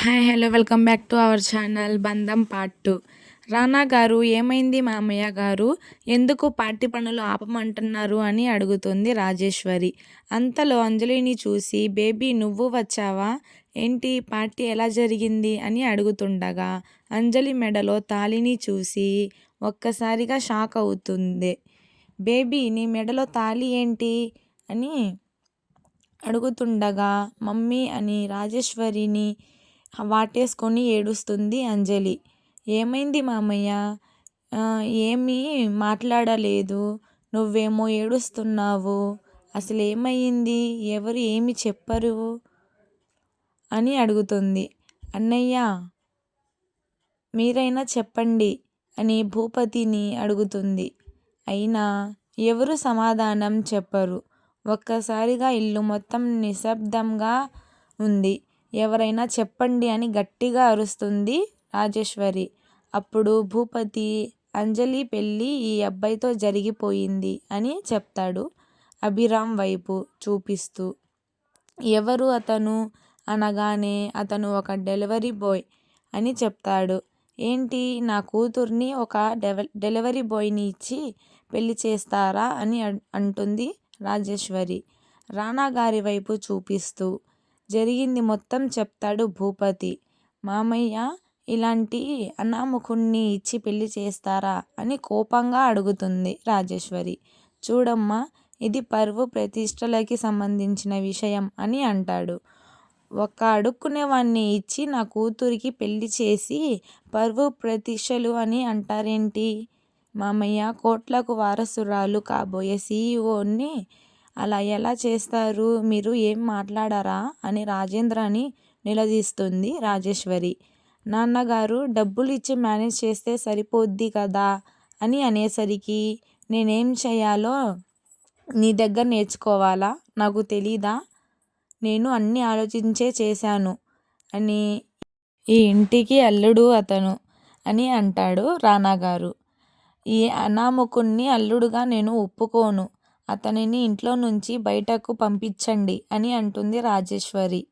Hi hello welcome back to our channel బంధం part two Rana గారు ఏమైంది మామయ్య గారు? ఎందుకు పార్టీ పనులు ఆపమంటున్నారు అని అడుగుతుంది రాజేశ్వరి. అంతలో అంజలిని చూసి బేబీ నువ్వు వచ్చావా? ఏంటి పార్టీ ఎలా జరిగింది? అని అడుగుతుండగా అంజలి మెడలో తాళిని చూసి ఒక్కసారిగా షాక్ అవుతుంది. బేబీ నీ మెడలో తాళి ఏంటి? అని అడుగుతుండగా మమ్మీ అని రాజేశ్వరిని వాటేసుకొని ఏడుస్తుంది అంజలి. ఏమైంది మామయ్య? ఏమీ మాట్లాడలేదు. నువ్వేమో ఏడుస్తున్నావు. అసలు ఏమైంది ఎవరు ఏమి చెప్పరు? అని అడుగుతుంది. అన్నయ్య మీరైనా చెప్పండి అని భూపతిని అడుగుతుంది. అయినా ఎవరు సమాధానం చెప్పరు. ఒక్కసారిగా ఇల్లు మొత్తం నిశ్శబ్దంగా ఉంది. ఎవరైనా చెప్పండి అని గట్టిగా అరుస్తుంది రాజేశ్వరి. అప్పుడు భూపతి అంజలి పెళ్ళి ఈ అబ్బాయితో జరిగిపోయింది అని చెప్తాడు అభిరామ్ వైపు చూపిస్తూ. ఎవరు అతను? అనగానే అతను ఒక డెలివరీ బాయ్ అని చెప్తాడు. ఏంటి? నా కూతుర్ని ఒక డెలివరీ బాయ్ని ఇచ్చి పెళ్ళి చేస్తారా అని అంటుంది రాజేశ్వరి. రానా గారి వైపు చూపిస్తూ. జరిగింది మొత్తం చెప్తాడు భూపతి. మామయ్య ఇలాంటి అనామకుణ్ణి ఇచ్చి పెళ్ళి చేస్తారా? అని కోపంగా అడుగుతుంది రాజేశ్వరి. చూడమ్మా ఇది పరువు ప్రతిష్టలకి సంబంధించిన విషయం అని అంటాడు. ఒక అడుక్కునేవాణ్ణి ఇచ్చి నా కూతురికి పెళ్ళి చేసి పరువు ప్రతిష్టలు అని అంటారేంటి? మామయ్య కోట్లకు వారసురాలు కాబోయే సీఈఓని అలా ఎలా చేస్తారు? మీరు ఏం మాట్లాడరా? అని రాజేంద్రని నిలదీస్తుంది రాజేశ్వరి. నాన్నగారు డబ్బులు ఇచ్చి మేనేజ్ చేస్తే సరిపోద్ది కదా? అని అనేసరికి నేనేం చేయాలో నీ దగ్గర నేర్చుకోవాలా? నాకు తెలీదా? నేను అన్నీ ఆలోచించే చేశాను అని ఈ ఇంటికి అల్లుడు అతను అని అంటాడు రానాగారు. ఈ అనామకుణ్ణి అల్లుడుగా నేను ఒప్పుకోను. అతనిని ఇంట్లో నుంచి బయటకు పంపించండి అని అంటుంది రాజేశ్వరి.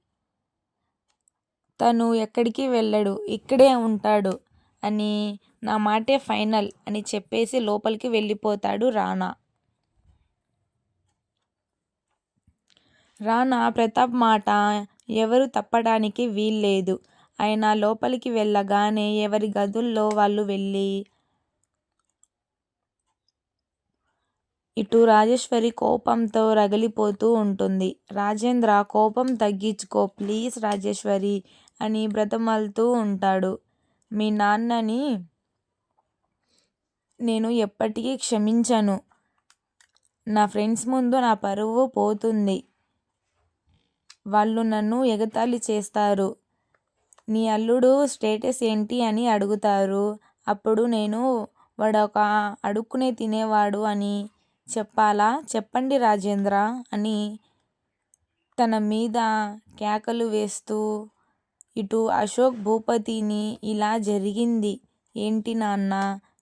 తను ఎక్కడికి వెళ్ళడు ఇక్కడే ఉంటాడు అని నా మాటే ఫైనల్ అని చెప్పేసి లోపలికి వెళ్ళిపోతాడు రానా రానా ప్రతాప్ మాట ఎవరు తప్పడానికి వీల్లేదు. ఆయన లోపలికి వెళ్ళగానే ఎవరి గదుల్లో వాళ్ళు వెళ్ళి ఇటు రాజేశ్వరి కోపంతో రగిలిపోతూ ఉంటుంది. రాజేంద్ర కోపం తగ్గించుకో ప్లీజ్ రాజేశ్వరి అని బ్రతమాలుతూ ఉంటాడు. మీ నాన్నని నేను ఎప్పటికీ క్షమించను. నా ఫ్రెండ్స్ ముందు నా పరువు పోతుంది. వాళ్ళు నన్ను ఎగతాళి చేస్తారు. నీ అల్లుడు స్టేటస్ ఏంటి అని అడుగుతారు. అప్పుడు నేను వాడొక అడుక్కునే తినేవాడు అని చెప్పాలా? చెప్పండి రాజేంద్ర అని తన మీద కేకలు వేస్తూ ఇటు అశోక్ భూపతిని ఇలా జరిగింది. ఏంటి నాన్న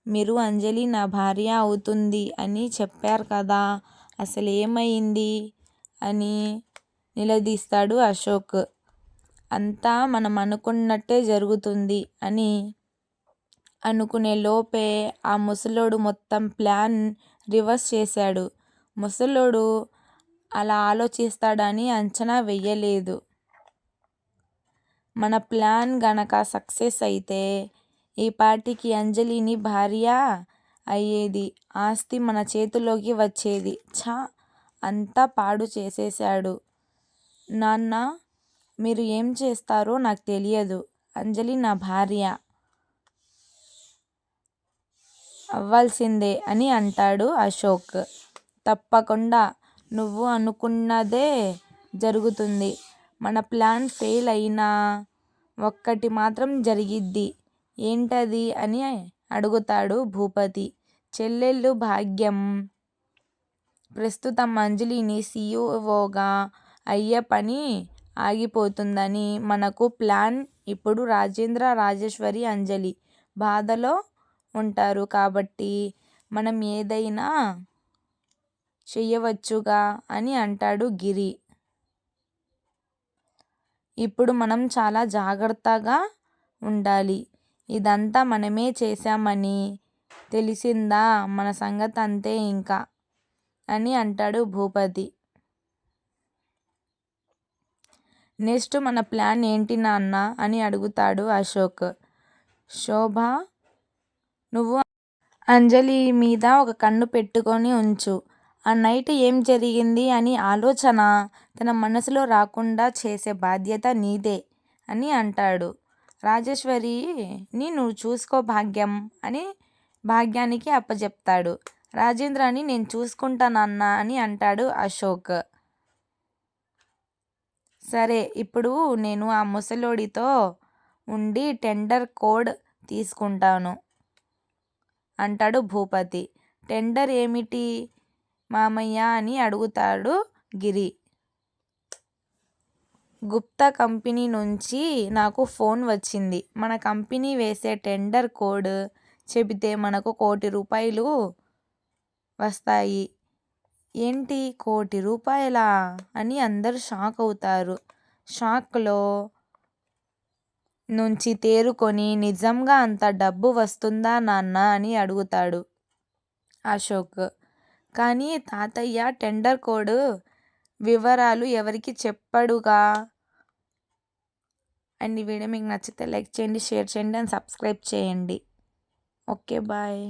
మీరు అంజలి నా భార్య అవుతుంది అని చెప్పారు కదా అసలు ఏమైంది? అని నిలదీస్తాడు అశోక్. అంతా మనం అనుకున్నట్టే జరుగుతుంది అని అనుకునే లోపే ఆ ముసలోడు మొత్తం ప్లాన్ రివర్స్ చేశాడు. ముసలోడు అలా ఆలోచిస్తాడని అంచనా వెయ్యలేదు. మన ప్లాన్ గనక సక్సెస్ అయితే ఈ పార్టీకి అంజలిని భార్య అయ్యేది ఆస్తి మన చేతిలోకి వచ్చేది. ఛా! అంతా పాడు చేసేశాడు. నాన్న మీరు ఏం చేస్తారో నాకు తెలియదు. అంజలి నా భార్య. అవ్వాల్సిందే అని అంటాడు అశోక్. తప్పకుండా నువ్వు అనుకున్నదే జరుగుతుంది. మన ప్లాన్ ఫెయిల్ అయినా ఒక్కటి మాత్రం జరిగిద్ది. ఏంటది అని అడుగుతాడు భూపతి. చెల్లెళ్ళు భాగ్యం. ప్రస్తుతం అంజలిని సీఈఓగా అయ్యే పని ఆగిపోతుందని మనకు ప్లాన్. ఇప్పుడు రాజేంద్ర రాజేశ్వరి అంజలి బాధలో ఉంటారు కాబట్టి మనం ఏదైనా చెయ్యవచ్చుగా అని అంటాడు గిరి. ఇప్పుడు మనం చాలా జాగ్రత్తగా ఉండాలి. ఇదంతా మనమే చేశామని తెలిసిందా? మన సంగతి అంతే ఇంకా అని అంటాడు భూపతి. నెక్స్ట్ మన ప్లాన్ ఏంటి నాన్న అని అడుగుతాడు అశోక్. శోభ నువ్వు అంజలి మీద ఒక కన్ను పెట్టుకొని ఉంచు. ఆ నైట్ ఏం జరిగింది అని ఆలోచన తన మనసులో రాకుండా చేసే బాధ్యత నీదే అని అంటాడు. రాజేశ్వరిని నువ్వు చూసుకో భాగ్యం అని భాగ్యానికి అప్పచెప్తాడు రాజేంద్రని నేను చూసుకుంటానన్న అని అంటాడు అశోక్. సరే ఇప్పుడు నేను ఆ ముసలోడితో ఉండి టెండర్ కోడ్ తీసుకుంటాను. అంటాడు భూపతి. టెండర్ ఏమిటి మామయ్య అని అడుగుతాడు గిరి. గుప్తా కంపెనీ నుంచి నాకు ఫోన్ వచ్చింది. మన కంపెనీ వేసే టెండర్ కోడ్ చెబితే మనకు కోటి రూపాయలు వస్తాయి. ఏంటి కోటి రూపాయలా అని అందరూ షాక్ అవుతారు. షాక్లో నుంచి తేరుకొని నిజంగా అంత డబ్బు వస్తుందా నాన్న అని అడుగుతాడు అశోక్. కానీ తాతయ్య టెండర్ కోడ్ వివరాలు ఎవరికి చెప్పడుగా? అండ్ ఈ వీడియో మీకు నచ్చితే లైక్ చేయండి షేర్ చేయండి అండ్ సబ్స్క్రైబ్ చేయండి. Okay bye.